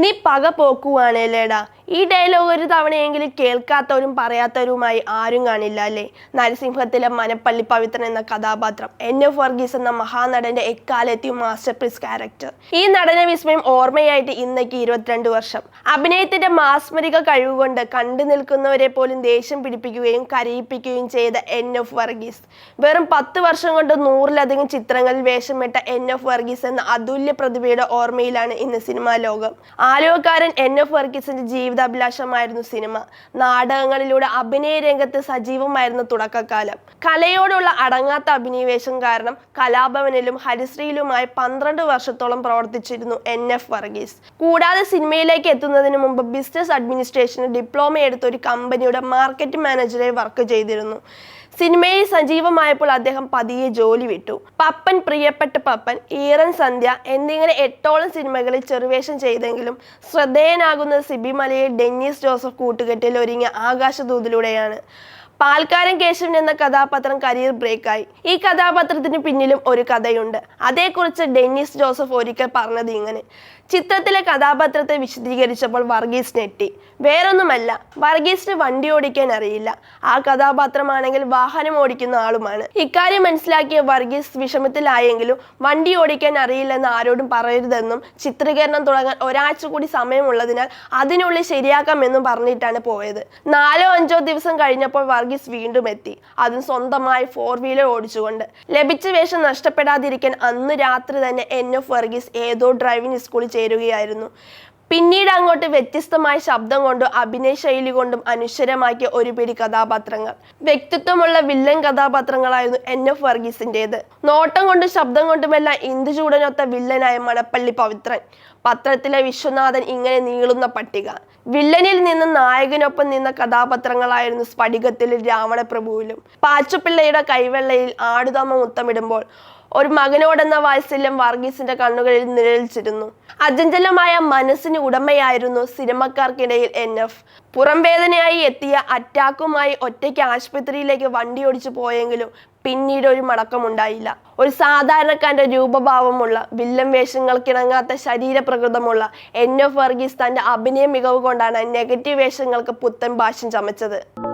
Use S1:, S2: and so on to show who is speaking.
S1: നീ പക പോക്കുവാണേലേടാ. ഈ ഡയലോഗ് ഒരു തവണയെങ്കിലും കേൾക്കാത്തവരും പറയാത്തവരുമായി ആരും കാണില്ല അല്ലേ? നരസിംഹത്തിലെ മനപ്പള്ളി പവിത്രൻ എന്ന കഥാപാത്രം എൻ എഫ് വർഗീസ് എന്ന മഹാനടന്റെ എക്കാലത്തെയും മാസ്റ്റർ പീസ് ക്യാരക്ടർ ഈ നടന വിസ്മയം ഓർമ്മയായിട്ട് ഇന്നേക്ക് ഇരുപത്തിരണ്ട് വർഷം. അഭിനയത്തിന്റെ മാസ്മരിക കഴിവുകൊണ്ട് കണ്ടു നിൽക്കുന്നവരെ പോലും ദേഷ്യം പിടിപ്പിക്കുകയും കരയിപ്പിക്കുകയും ചെയ്ത എൻ എഫ് വർഗീസ്. വെറും പത്ത് വർഷം കൊണ്ട് നൂറിലധികം ചിത്രങ്ങളിൽ വേഷമിട്ട എൻ എഫ് വർഗീസ് എന്ന അതുല്യ പ്രതിഭയുടെ ഓർമ്മയിലാണ് ഇന്ന് സിനിമാ ലോകം. ആലുവക്കാരൻ എൻ എഫ് വർഗീസിന്റെ ജീവിതാഭിലാഷമായിരുന്നു സിനിമ. നാടകങ്ങളിലൂടെ അഭിനയ രംഗത്ത് സജീവമായിരുന്നു തുടക്കകാലം. കലയോടുള്ള അടങ്ങാത്ത അഭിനിവേശം കാരണം കലാഭവനിലും ഹരിശ്രീയിലുമായി പന്ത്രണ്ട് വർഷത്തോളം പ്രവർത്തിച്ചിരുന്നു എൻ. എഫ്. വർഗീസ്. കൂടാതെ സിനിമയിലേക്ക് എത്തുന്നതിന് മുമ്പ് ബിസിനസ് അഡ്മിനിസ്ട്രേഷന് ഡിപ്ലോമ എടുത്ത ഒരു കമ്പനിയുടെ മാർക്കറ്റ് മാനേജറായി വർക്ക് ചെയ്തിരുന്നു. സിനിമയിൽ സജീവമായപ്പോൾ അദ്ദേഹം പതിയെ ജോലി വിട്ടു. പപ്പൻ പ്രിയപ്പെട്ട പപ്പൻ ഈറൻ സന്ധ്യ എന്നിങ്ങനെ എട്ടോളം സിനിമകളിൽ ചെറുവേഷം ചെയ്തെങ്കിലും ശ്രദ്ധേയനാകുന്നത് സിബി ഡെന്നിസ് ഡെന്നീസ് ജോസഫ് കൂട്ടുകെട്ടിൽ ഒരുങ്ങിയ ആകാശദൂതിലൂടെയാണ്. പാൽക്കാരൻ കേശവൻ എന്ന കഥാപാത്രം കരിയർ ബ്രേക്കായി. ഈ കഥാപാത്രത്തിന് പിന്നിലും ഒരു കഥയുണ്ട്. അതേക്കുറിച്ച് ഡെന്നിസ് ജോസഫ് ഒരിക്കൽ പറഞ്ഞത് ഇങ്ങനെ. ചിത്രത്തിലെ കഥാപാത്രത്തെ വിശദീകരിച്ചപ്പോൾ വർഗീസ് നെറ്റി വേറൊന്നുമല്ല വർഗീസിന് വണ്ടി ഓടിക്കാൻ അറിയില്ല. ആ കഥാപാത്രമാണെങ്കിൽ വാഹനം ഓടിക്കുന്ന ആളുമാണ്. ഇക്കാര്യം മനസ്സിലാക്കിയ വർഗീസ് വിഷമത്തിലായെങ്കിലും വണ്ടി ഓടിക്കാൻ അറിയില്ലെന്ന് ആരോടും പറയരുതെന്നും ചിത്രീകരണം തുടങ്ങാൻ ഒരാഴ്ച കൂടി സമയമുള്ളതിനാൽ അതിനുള്ളിൽ ശരിയാക്കാമെന്നും പറഞ്ഞിട്ടാണ് പോയത്. നാലോ അഞ്ചോ ദിവസം കഴിഞ്ഞപ്പോൾ വർഗീസ് വീണ്ടും എത്തി. അതും സ്വന്തമായി ഫോർ വീലർ ഓടിച്ചുകൊണ്ട്. ലഭിച്ച വേഷം നഷ്ടപ്പെടാതിരിക്കാൻ അന്ന് രാത്രി തന്നെ എൻ. എഫ്. വർഗീസ് ഏതോ ഡ്രൈവിംഗ് സ്കൂളിൽ ചേരുകയായിരുന്നു. പിന്നീട് അങ്ങോട്ട് വ്യത്യസ്തമായ ശബ്ദം കൊണ്ടും അഭിനയ ശൈലി കൊണ്ടും അനുശ്വരമാക്കിയ ഒരു പിടി കഥാപാത്രങ്ങൾ. വ്യക്തിത്വമുള്ള വില്ലൻ കഥാപാത്രങ്ങളായിരുന്നു എൻ എഫ് വർഗീസിന്റെത് നോട്ടം കൊണ്ടും ശബ്ദം കൊണ്ടുമെല്ലാം ഇന്ദുചൂടനൊത്ത വില്ലനായ മണപ്പള്ളി പവിത്രൻ. പത്രത്തിലെ വിശ്വനാഥൻ ഇങ്ങനെ നീളുന്ന പട്ടിക. വില്ലനിൽ നിന്ന് നായകനൊപ്പം നിന്ന കഥാപാത്രങ്ങളായിരുന്നു സ്ഫടികത്തിലും രാവണപ്രഭുവിലും. പാച്ചുപിള്ളയുടെ കൈവെള്ളയിൽ ആടുതമ്മ മുത്തമിടുമ്പോൾ ഒരു മകനോടെന്ന വാത്സല്യം വർഗീസിന്റെ കണ്ണുകളിൽ നിഴലിച്ചിരുന്നു അജഞ്ചലമായ മനസ്സിന് ഉടമയായിരുന്നു സിനിമക്കാർക്കിടയിൽ എൻ എഫ്. പുറംവേദനയായി എത്തിയ അറ്റാക്കുമായി ഒറ്റയ്ക്ക് ആശുപത്രിയിലേക്ക് വണ്ടി ഓടിച്ചു പോയെങ്കിലും പിന്നീട് ഒരു മടക്കമുണ്ടായില്ല. ഒരു സാധാരണക്കാരന്റെ രൂപഭാവമുള്ള വില്ലൻ വേഷങ്ങൾക്കിണങ്ങാത്ത ശരീരപ്രകൃതമുള്ള എൻ എഫ് വർഗീസ് തന്റെ അഭിനയ മികവ് കൊണ്ടാണ് നെഗറ്റീവ് വേഷങ്ങൾക്ക് പുത്തൻ ഭാഷ്യം ചമച്ചത്.